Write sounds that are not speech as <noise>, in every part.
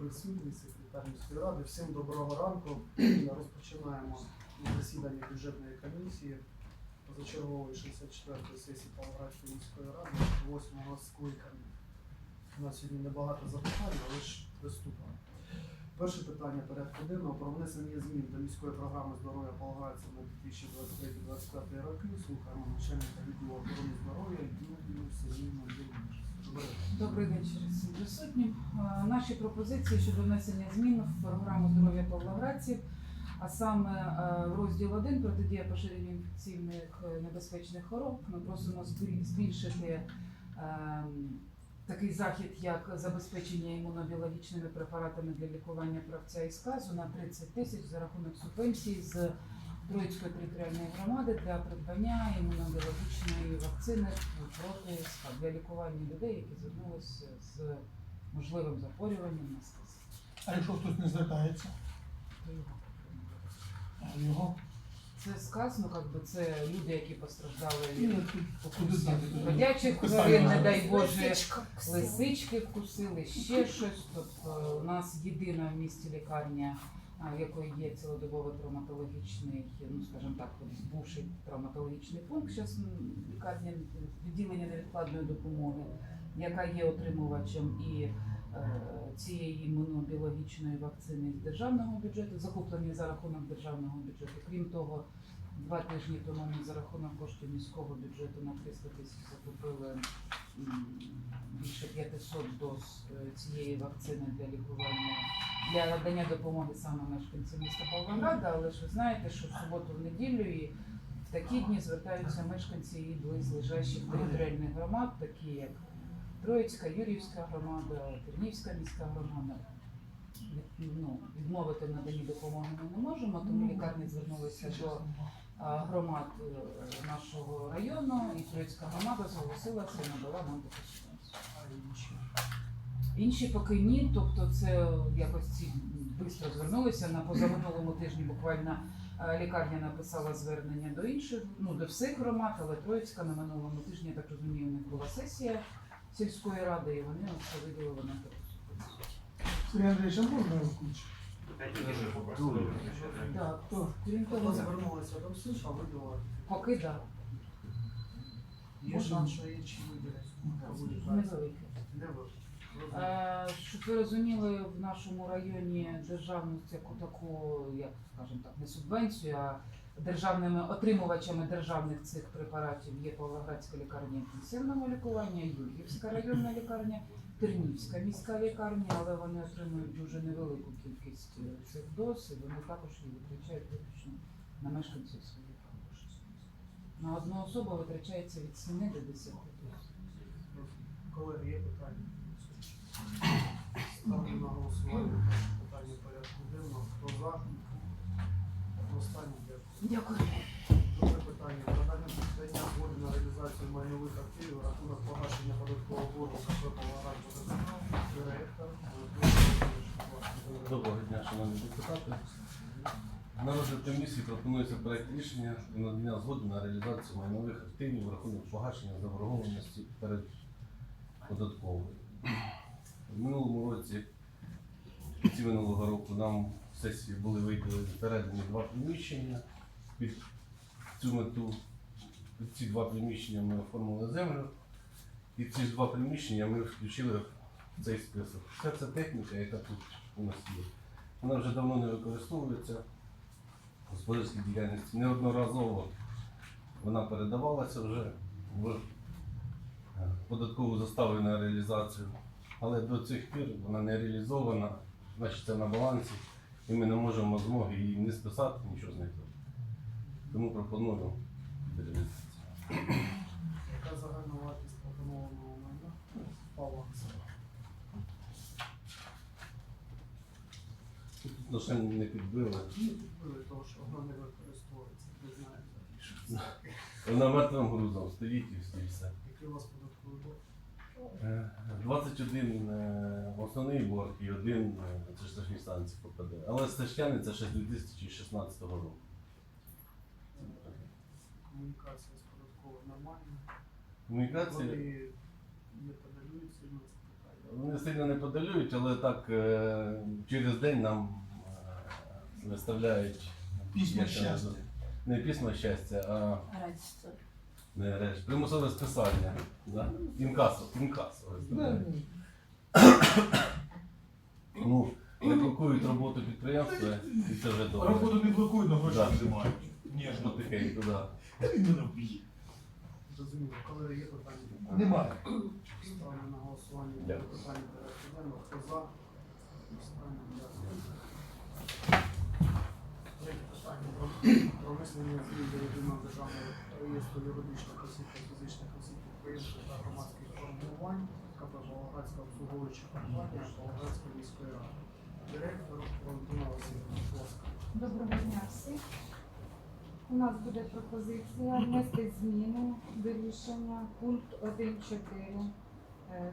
присутній секретар міської ради. Всім доброго ранку. Розпочинаємо засідання бюджетної комісії позачергової 64-ї сесії Павлоградської міської ради 8-го скликання. У нас сьогодні небагато запитань, але ж приступимо. Перше питання порядку денного про внесення змін до міської програми здоров'я Павлоградця на 2023-2025 роки. Слухаємо начальника відділу охорони здоров'я Юлію Сергійовну Білоніж. Добрий вечір всім присутнім. Наші пропозиції щодо внесення змін в програму здоров'я павлоградців, а саме розділ 1 протидія поширенню інфекційних е, небезпечних хвороб. Ми просимо збільшити ем, такий захід, як забезпечення імунобіологічними препаратами для лікування правця і сказу на 30 тисяч за рахунок субвенції з Троїцької територіальної громади для придбання імунобіологічної вакцини проти СПА для лікування людей, які звернулися з можливим захворюванням на сказ. А якщо хтось не звертається, а його Це сказ, ну як би це люди, які постраждали від знати. ходячих тварин, не дай Боже, лисички вкусили, ще щось. Тобто у нас єдина в місті лікарня, в якої є цілодобовий травматологічний, ну скажімо так, бувший травматологічний пункт, зараз лікарня відділення невідкладної допомоги, яка є отримувачем і е, цієї імунобіологічної вакцини з державного бюджету, закуплені за рахунок державного бюджету. Крім того, два тижні тому ми за рахунок коштів міського бюджету на 300 тисяч закупили більше 500 доз е, цієї вакцини для лікування для надання допомоги саме мешканцям міста Павлограда. Але ж ви знаєте, що в суботу, в неділю і в такі дні звертаються мешканці і близлежащих територіальних громад, такі як Троїцька, Юрівська громада, Тернівська міська громада. Ну, відмовити в наданні допомоги ми не можемо, тому лікарні звернулися до громад е, нашого району, і Троїцька громада зголосилася і надала нам таку. Інші? Поки ні, тобто це якось ці швидко звернулися. На позаминулому тижні буквально е, лікарня написала звернення до інших, ну до всіх громад, але Троїцька на минулому тижні, я так розумію, у них була сесія сільської ради, і вони оце виділили нам таку. Сергій Андрійович, а можна включити? Так, Хто? крім того, звернулися до всіх, а виділили? поки так, Є шанс, що інші виділять. невелике. Е, Щоб ви розуміли, в нашому районі державність яку таку, як скажімо так, не субвенцію, а державними отримувачами державних цих препаратів є Павлоградська лікарня інтенсивного лікування, Юр'ївська районна лікарня, Тернівська міська лікарня, але вони отримують дуже невелику кількість е, цих доз, і вони також її витрачають виключно на мешканців своїх громад. На одну особу витрачається від 7 до 10 доз. Колеги, є питання? Ставлю на голосування питання порядку денного. Хто за? Останнє дякую. Дякую. Друге питання. Питання згоди на реалізацію майнових активів, рахунок погашення податкового боргу Павлоград водоканал, директор. Доброго дня, шановні депутати. На розгляд комісії пропонується проект рішення про надання згоди на реалізацію майнових активів в рахунок погашення заборгованості перед податковою. В минулому році, кінці минулого року, нам в сесії були виділені передані два приміщення. Під цю мету ці два приміщення ми оформили землю. І ці ж два приміщення ми включили в цей список. Вся ця техніка, яка тут у нас є, вона вже давно не використовується в господарській діяльності. Неодноразово вона передавалася вже в е, податкову заставу на реалізацію, але до цих пір вона не реалізована, значить це на балансі, і ми не можемо змоги її не списати, нічого з нею. Тому пропоную реалізацію. Яка загальна вартість пропонованого майна? Павла. Тут отношення не підбили. Підбили того, що воно не використовується. Не знаєте. Вона мертвим грузом стоїть і все. Який у вас податковий борг? Е, 21 е, основний борг і один е, це штрафні станції попаде. Але стачкани це ще з 2016 року. Комунікація з податковою нормальна. Комунікація Вони не подаються на це питання. вони сильно не подалюють, але так е, через день нам е, виставляють Письма щастя. Не письма щастя, а Радість. не реч, примусове списання. Да? Інкасо, інкасо. Ні. Ну, не блокують роботу підприємства, і це вже добре. Роботу не блокують, але гроші Да. знімають. Ніжно тихенько, да. Та він мене вб'є. Зрозуміло, коли є питання. Немає. Ставлю на голосування Дякую. питання порядку денного. Хто за? Останнє, дякую. Третє питання про, про внесення змін до єдиного державного реєстру юридичних осіб та фізичних осіб підприємств та громадських формувань КП Павлоградська обслуговуюча компанія Павлоградської міської ради. Директор Валентина Васильівна, будь ласка. Доброго дня всім. У нас буде пропозиція внести зміни до рішення пункт 1.4. Е,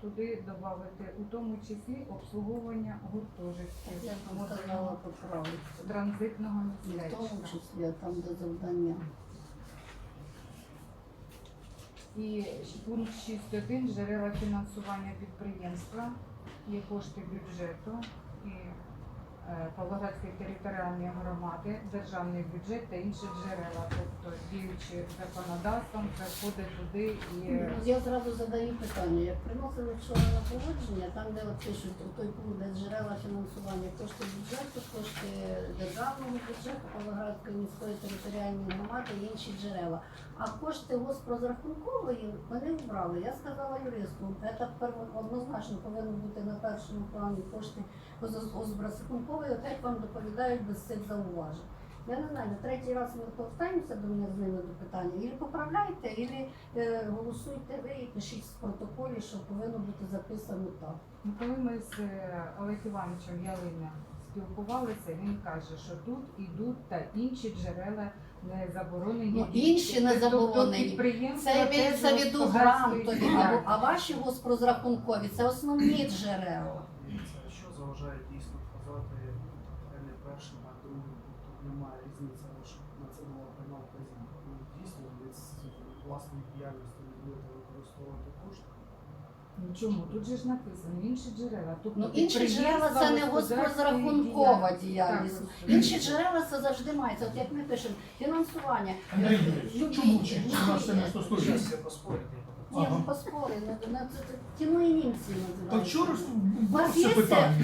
Туди додати у тому числі обслуговування гуртожитків б сказала поправити. транзитного І в тому містечка. числі а там, де завдання. І пункт 6.1 джерела фінансування підприємства є кошти бюджету і Павлоградської територіальної громади, державний бюджет та інші джерела, тобто діючи законодавством, це входить туди і е, Я зразу задаю питання. Як приносили вчора на погодження, там, де пишуть той пункт, де джерела фінансування кошти бюджету, кошти державного бюджету, Павлоградської міської територіальної громади і інші джерела. А кошти госпрозрахункової вони вбрали. Я сказала юристу, це однозначно повинно бути на першому плані кошти госпрозрахункової, опять вам доповідають без цих зауважень. Я не знаю, на третій раз ми повертаємося до мене з ними до питання. Ілі поправляйте, ілі е, голосуйте ви і пишіть в протоколі, що повинно бути записано так. Ну, коли ми з е, Олег Івановичем Ялиня спілкувалися, він каже, що тут ідуть та інші джерела не заборонені. Ну, інші не Тобто заборонені. підприємства Це теж йдеться від грантові, а ваші госпрозрахункові це основні джерела. Дивіться, що заважає дійсно вказати е, не першим, а другим. Тут немає різниці, але щоб на це була пряма вказівка. Ну, дійсно, з власної діяльності не будете використовувати кошти. Ну чому? Тут же ж написано інші джерела. Тобто Ну інші джерела це не господарської госпрозрахункова діяльність. Інші джерела це завжди мається. От як ми пишемо, фінансування. Андрій Юрійович, любі- чому чи чи у нас це не любі- стосується? Щас я поспорити. Ні, Ага. ну поспори, ну, ну, це, це кіно і німці Так називають. вчора ж У вас є це питання.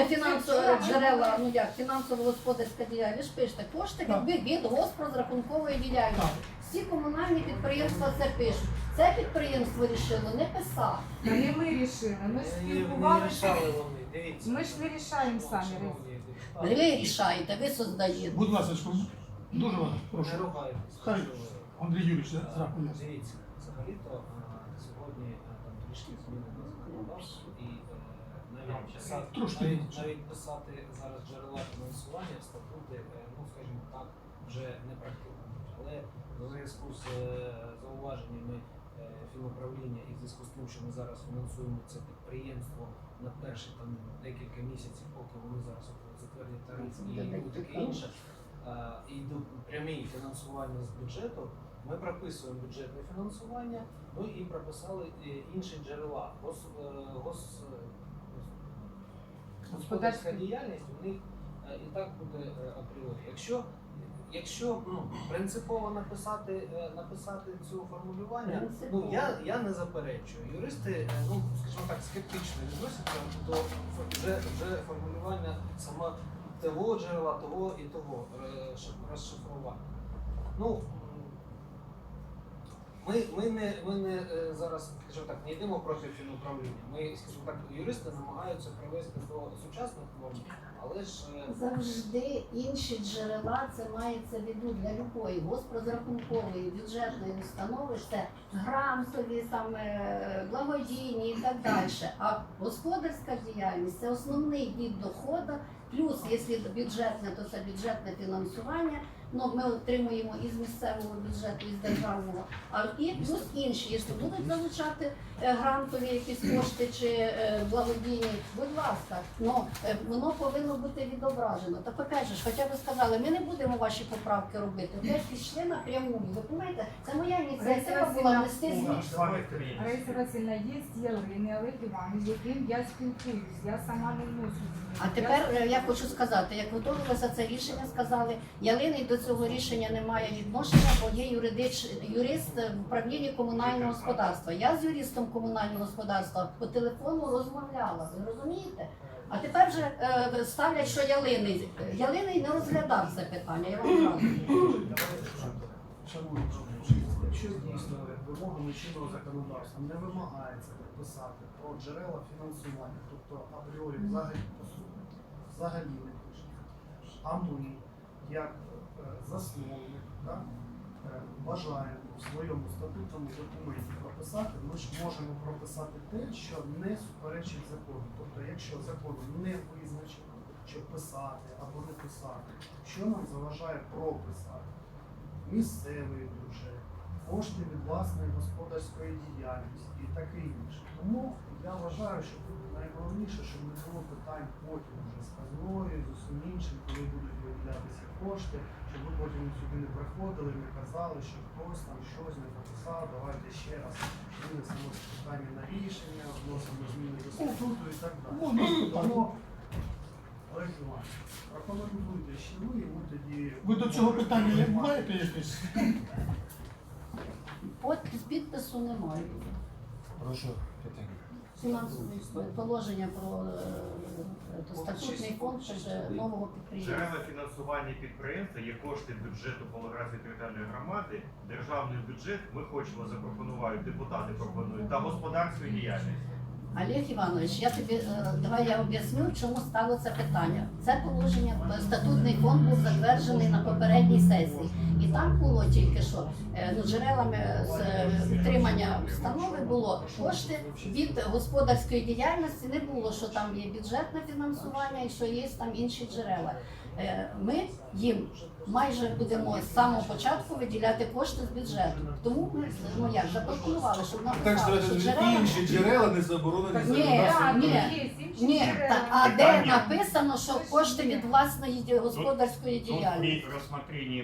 е, фінансове джерела, ну як фінансово-господарська діяльність. Ви ж пишете кошти Так. від, від госпрозрахункової діяльності. Так. Всі комунальні підприємства це пишуть. Це підприємство рішило не писати. Та не ми рішили, ми ж спілкувалися. вони, дивіться. Ми ж вирішаємо самі. Шановні Ви депутати, рішаєте, ви создаєте. Будь ласка, дуже вас Не прошу. ругайтесь. Хай. Андрій Юрійович зрахує. Дивіться, взагалі-то сьогодні там трішки зміни до законодавства і е, навіть писати, навіть, навіть писати зараз джерела фінансування статути, е, ну скажімо так, вже не практикують. Але в зв'язку з е, зауваженнями е, фінуправління і в зв'язку з тим, що ми зараз фінансуємо це підприємство на перші там декілька місяців, поки вони зараз затвердять тариф і таке. інше, е, і до прямі фінансування з бюджету, ми прописуємо бюджетне фінансування, ну і прописали е, інші джерела. Гос, е, гос, господарська діяльність у них е, і так буде апріорі. Якщо Якщо ну, принципово написати, написати цю формулювання, ну я, я не заперечую. Юристи, ну скажімо так, скептично відносяться до вже, вже формулювання саме того джерела, того і того шиф- розшифрування. Ну, ми, ми не, ми не е, зараз, скажімо так, не йдемо проти фінуправління. Ми, скажімо так, юристи намагаються привести до сучасних норм, але ж е, Завжди інші джерела це мається в виду для любої госпрозрахункової бюджетної установи. Це грантові, там, е, благодійні і так далі. А господарська діяльність це основний від доходу. Плюс, якщо бюджетне, то це бюджетне фінансування. Ну ми отримуємо із місцевого бюджету, із державного, а і плюс інші, якщо будуть залучати е, грантові якісь кошти чи е, благодійні, будь ласка, ну е, воно повинно бути відображено. Так опять же, ж, хоча ви сказали, ми не будемо ваші поправки робити. Опять пішли напряму. Ви розумієте, це моя ініціатива була внести зміни. Раїса Васильівна, є ялини, Олег Іванович, з яким я спілкуюсь, я сама не вношу. А тепер я хочу сказати, як готувалося це рішення, сказали, Ялиний до цього рішення не має відношення, бо є юридич, юрист в управлінні комунального господарства. Я з юристом комунального господарства по телефону розмовляла. Ви розумієте? А тепер вже е, ставлять, що Ялиний. Ялиний не розглядав це питання. Я вам <clears throat> кажу. Шановні якщо дійсно вимогами чинного законодавства не вимагається писати про джерела фінансування, тобто апріорі взагалі по суті, взагалі не пишемо, а ми, як засновник, так, бажає бажаємо в своєму статутному документі прописати, ми ж можемо прописати те, що не суперечить закону. Тобто, якщо закон не визначено, що писати або не писати, що нам заважає прописати? місцевий бюджет, кошти від власної господарської діяльності і таке інше. Тому я вважаю, що тут найголовніше, щоб не було питань потім вже з казною, з усім іншим, коли будуть виділятися кошти, щоб ви потім сюди не приходили, не казали, що хтось там щось не написав, давайте ще раз винесемо це питання на рішення, вносимо зміни до статуту і так далі. Можна? Тому, Олег Іванович, прокоментуйте ще ви, і ми тоді... Ви до цього питання як маєте якесь? Подпис, підпису немає. Прошу питання. Фінансове положення про е, статутний фонд ж нового підприємства. Джерела фінансування підприємства є кошти бюджету Павлоградської територіальної громади, державний бюджет. Ми хочемо запропонувати, депутати пропонують та господарської діяльності. Олег Іванович, я тобі е, давай я об'ясню, чому стало це питання. Це положення е, статутний фонд був затверджений на попередній сесії, і там було тільки що е, ну, джерелами з е, установи було кошти від господарської діяльності. Не було, що там є бюджетне фінансування і що є там інші джерела. Е, Ми їм майже будемо з самого початку виділяти кошти з бюджету. Тому ми ну як запропонували, щоб Так написали, що джерела інші джерела не заборонені ні, ні. ні, так, а де написано, що кошти від власної господарської Тут діяльності? при рассмотрении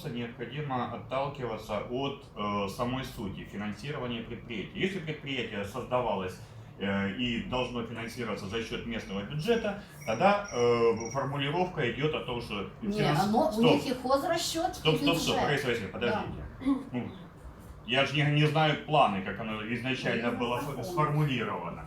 вопроса необходимо отталкиваться от э, самой сути финансирования предприятия. Если предприятие создавалось э, и должно финансироваться за счет местного бюджета, тогда э, формулировка идет о том, что Ні, финанс- оно, у Стоп. них і хозрасчет, Стоп, і стоп, стоп, бюджет. Раиса Васильевна, подождите. <clears throat> Ну, я же не, не знаю планы, как оно изначально Ну, было закон. фо- сформулировано.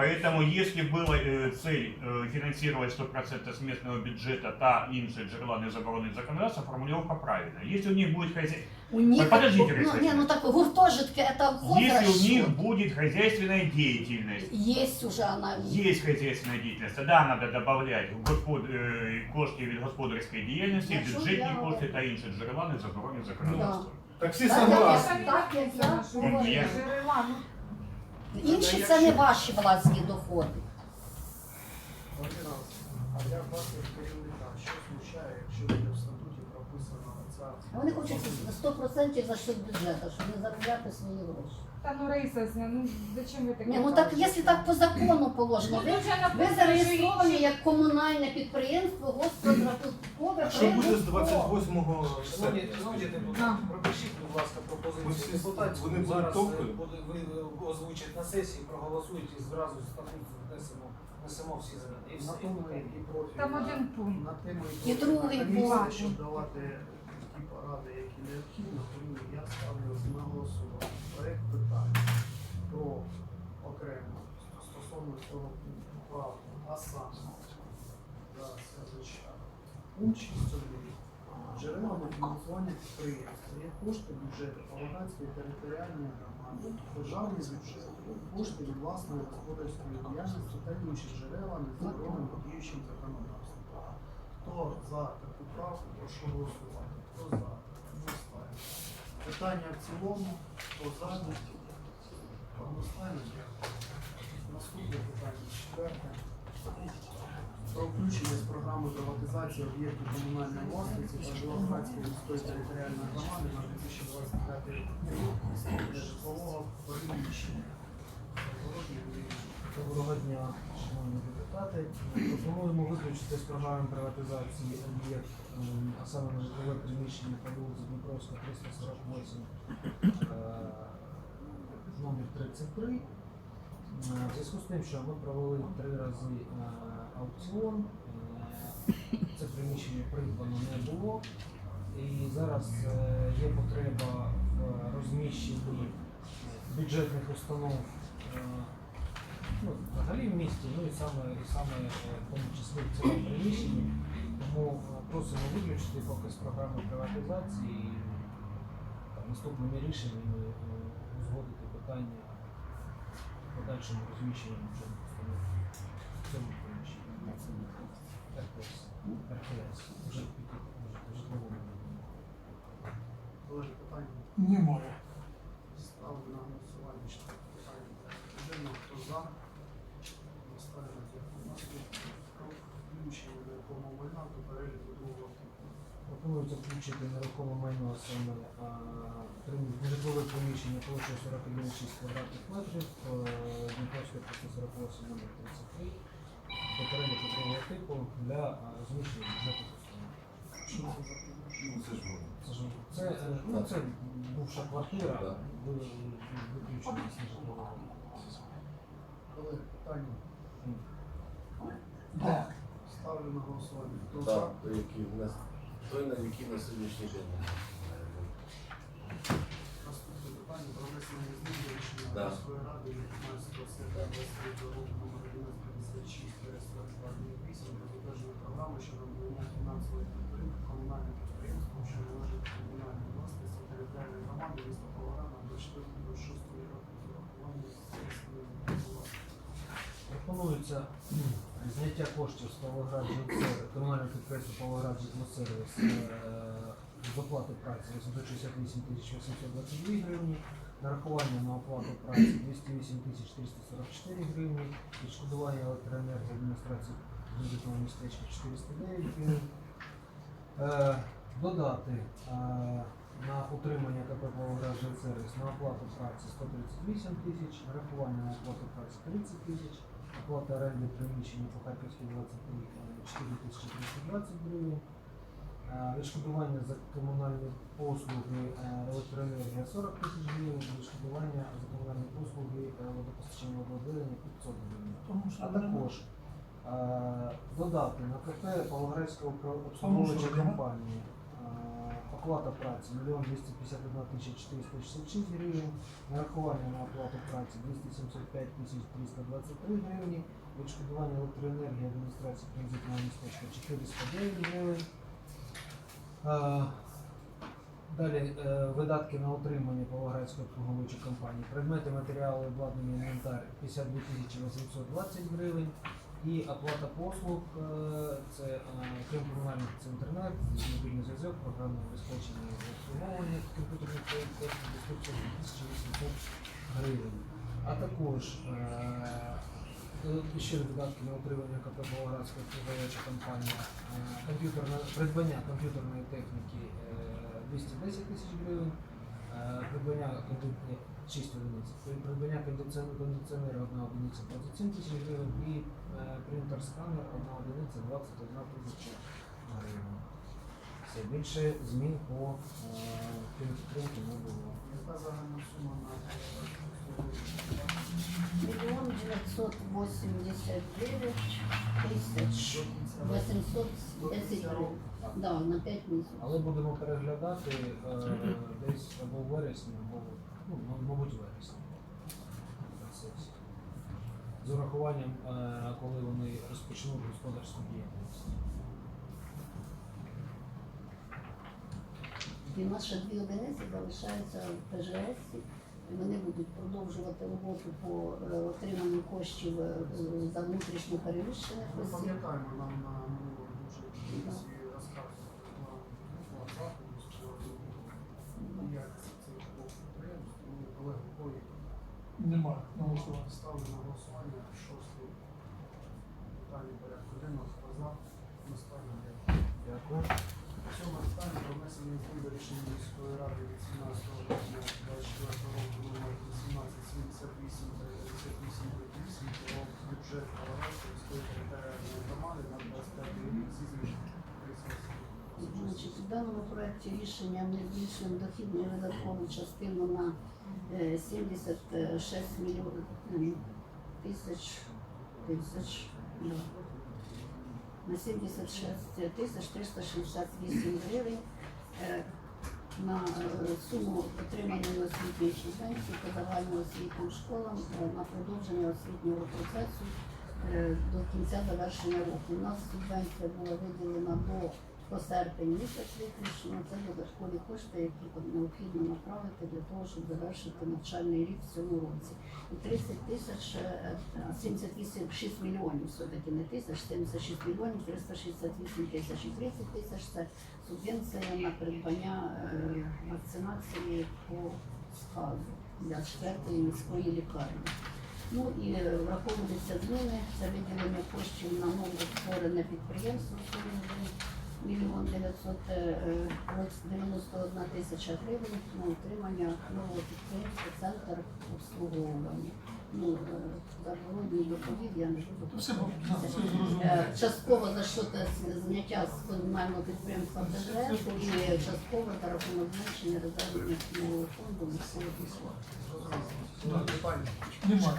Поэтому, если была э, цель э, финансировать 100% с местного бюджета та інші джерела не заборонених законодавства, формулировка правильная. Если у них будет хозяй... У них, Подождите, ну, Раиса ні, ну так гуртожитки, это Если у них хозрасчет. будет хозяйственная деятельность, Есть уже она. есть хозяйственная деятельность, тогда надо добавлять господ... э, кошти від господарської діяльності, Якщо бюджетні я- кошти та інші джерела не заборонені законодавством. Так всі Так, я- согласні. Так, як я Що говорю. я- Джерела, ну, Інші це не ваші власні доходи. А я як керівника, що смущає, якщо буде в статуті прописана ця... А Вони хочуть 100% за счет бюджету, щоб не заробляти свої гроші. Та ну Раїса, ну зачем ви таке? Ні, ну так, кажете? якщо так по закону положено, Ну, ви Ви зареєстровані як комунальне підприємство господарське А що буде з 28 Шановні, шановні депутати, пропишіть, будь ласка, пропозицію всі- депутатів. вони Зараз е, буде- ви озвучать на сесії, проголосують і зразу статут внесемо, внесемо всі зміни. І На все. тому і профіль. Там один пункт. На тему І другий пункт. щоб давати ті поради, які необхідно, тому я ставлю на голосування проект питання про окремо стосовно цього пункту правду, а саме зараз я. Пункт 6.1. Джерелами фінансування підприємства є кошти бюджету Павлоградської територіальної громади, державний бюджет, кошти від власної господарської діяльності та інші джерела не заборонені діючим законодавством. Хто за таку правку, прошу голосувати. Хто за? Одностайно. Питання в цілому, хто за? Одностайно. Наступне питання, четверте. Про включення з програми приватизації об'єктів комунальної власності та Жовградської міської територіальної громади на 2025 рік для житлового приміщення. Доброго дня, шановні депутати. Пропонуємо виключити з програми приватизації об'єкт, ем, а саме житлове приміщення по вулиці Дніпровська 348, е, номер 33. Е, В зв'язку з тим, що ми провели три рази е, аукціон, е, це приміщення придбано не було. І зараз е, є потреба в розміщенні бюджетних установ е, ну, взагалі в місті, ну і саме, і саме в тому числі в цьому приміщенні. Тому просимо виключити поки з програми приватизації наступними рішеннями узгодити питання подальшому розміщенню бюджетних установ Немає. Ставлю на голосування четверте питання. Хто за? Поставимо дякую. Про включення майна до переліку другого. Пропонується включити нерухоме майно саме нежитлове приміщення площею 41,6 квадратних метрів, е, Дніпровської 348 номер 33 до переліку типу для розміщення бюджетних установ. Це? Ну, це ж воно. Це ж це, е, ну, це бувша квартира, Да. ви виключені з нежитлового. Колеги, питання? Так. Ставлю на голосування. Хто за? Так, той, який в нас, той, на який на сьогоднішній день. Наступне питання про внесення змін до рішення Да. міської ради від 15 серпня 23 року номер 1156 8 про затвердження програми щодо надання фінансової підтримки комунальним підприємствам, що належать до власності територіальної громади міста Павлограда до 4-6 року з урахуванням сесії власності. Пропонується зняття коштів з Павлоград комунального підприємства Павлоград Житлосервіс з оплати праці 868 тисяч 822 гривні, нарахування на оплату праці 208 344 гривні, відшкодування електроенергії адміністрації бюджетного містечка 409 гривень. Е, Додати е, на утримання КП Павлоград Жилсервіс на оплату праці 138 тисяч, нарахування на оплату праці 30 тисяч, оплата оренди приміщення по Харківській 23 е, 4320 гривень, відшкодування за комунальні послуги е, електроенергія 40 тисяч гривень, відшкодування за комунальні послуги е, водопостачання водовідведення 500 гривень. А також е, додати на КП да? компанія е, оплата праці 1 251 тисяч 466 гривень, нарахування на оплату праці 275 тисяч 323 гривні, відшкодування електроенергії адміністрації транзитного містечка 409 гривень. Е, Далі е, видатки на утримання Павлоградської обслуговуючої компанії, предмети, матеріали, обладнання, інвентар 52 тисячі 820 гривень. І оплата послуг е, це е, крім комунальних це інтернет, мобільний зв'язок, програмне забезпечення обслуговування комп'ютерних до 2800 гривень. А також е, ще видатки на утримання КП Павлоградська обслуговуюча компанія, е, комп'ютерне придбання комп'ютерної техніки е, 210 тисяч гривень, е, придбання конди- 6 одиниць, придбання кондиціонера, кондиціонера 1 одиниця 27 тисяч гривень і е, принтер-сканер 1 одиниця 21 тисяча гривень. Все, більше змін по е, не було. Яка загальна сума на Мільйон 989 тисяч 810 гривень. Да, на 5 місяців. Але будемо переглядати е, десь або в вересні, або ну, м- мабуть, в вересні. З урахуванням, е, коли вони розпочнуть господарську діяльність. І в нас ще дві одиниці залишаються в ПЖС. Вони будуть продовжувати роботу по е, отриманню коштів е, за внутрішньо переміщених Ми осіб. пам'ятаємо, нам на минулому дуже комісії розказували про план заходу з приводу діяльності цих двох підприємств. Тому колеги бої Немає. На голосування. ставлю на голосування шостий питання порядку денного. Хто за? Ми ставимо Сьоме питання про внесення змін до рішення міської ради від 17 грудня 24 року номер 1878 38 про бюджет Павлоградської територіальної громади на 25 рік зі. Значить, у даному проєкті рішення ми збільшуємо дохідну і видаткову частину на е, 76 мільйонів м, тисяч тисяч. На 76 тисяч 368 гривень е, на е, суму отриманої освітньої субвенції по загальноосвітнім школам е, на продовження освітнього процесу до кінця завершення року. У нас субвенція була виділена до по серпень місяць виключно. Це додаткові кошти, які необхідно направити для того, щоб завершити навчальний рік в цьому році. І 30 тисяч, е, е, 78, 6 мільйонів все-таки, не тисяч, 76 мільйонів 368 тисяч. І 30 тисяч це субвенція на придбання е, вакцинації по сказу для четвертої міської лікарні. Ну і е, враховуються зміни, це виділення коштів на нове створене підприємство мільйон дев'ятсот дев'яносто одна тисяча гривень на утримання нового підприємства Центр обслуговування. Ну, е, заборонені доповідь, я не буду. Е, Частково за що зняття з комунального підприємства ДЖС і частково за рахунок зменшення резервного фонду міського бюджету. Зрозуміло. Питання. Немає,